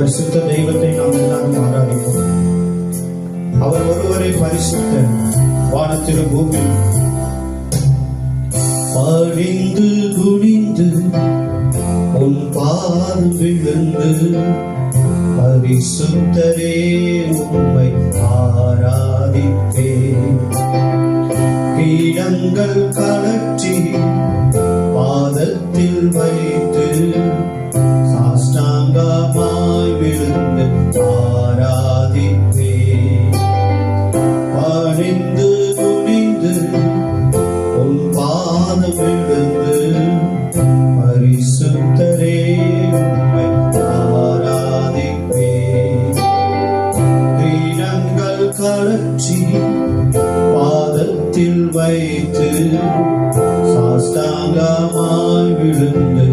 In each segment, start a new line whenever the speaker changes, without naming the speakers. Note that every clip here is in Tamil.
பரிசுத்த தெய்வத்தை நாம் எல்லாரும் ஆராதிப்போம். அவர் ஒருவரை பரிசுத்த வானத்திரு பூமி பழிந்து குனிந்து உன் பாதம் விழுந்து பரிசுத்தரே உண்மை ஆராதிப்பேன். கீழங்கள் விழுந்து பணிந்து குனிந்து உன் பாதம் விழுந்து பரிசுத்தரே உம்மை ஆராதிப்பேன் கலற்றி பாதத்தில் வைத்து சாஷ்டாங்கமாய் விழுந்து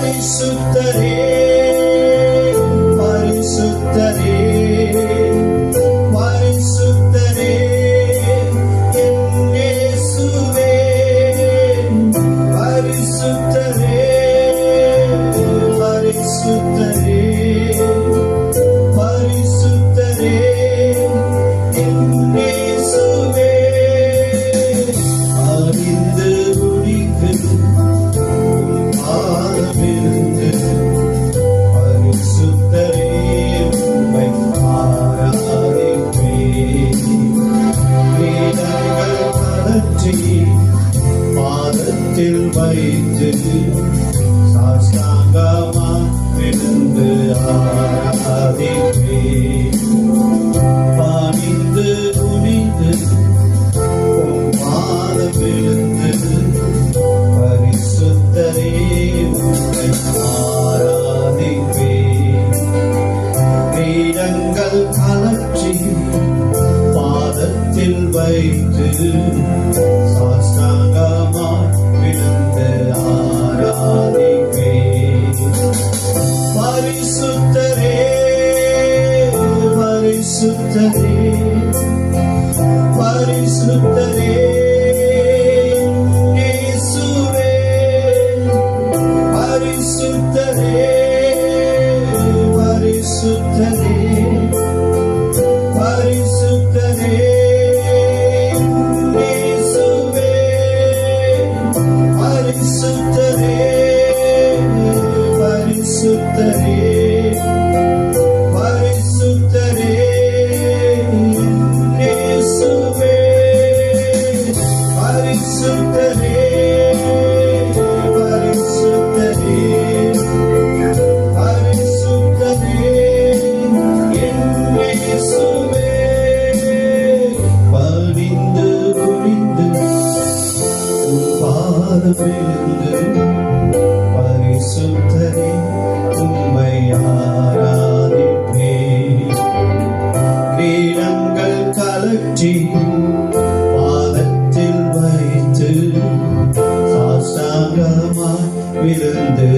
பரிசுத்தரே. வைத்து சாஸ்தாங்கமா விழுந்து ஆராதிப்பே பணிந்து குனிந்து மாத விழுந்து பரிசுத்தரே உம்மை ஆராதிப்பேன். கிரீடங்கள் கலற்றி பாதத்தில் வைத்து சாஷ்டாங்கமாய் Yeah. Joseph with the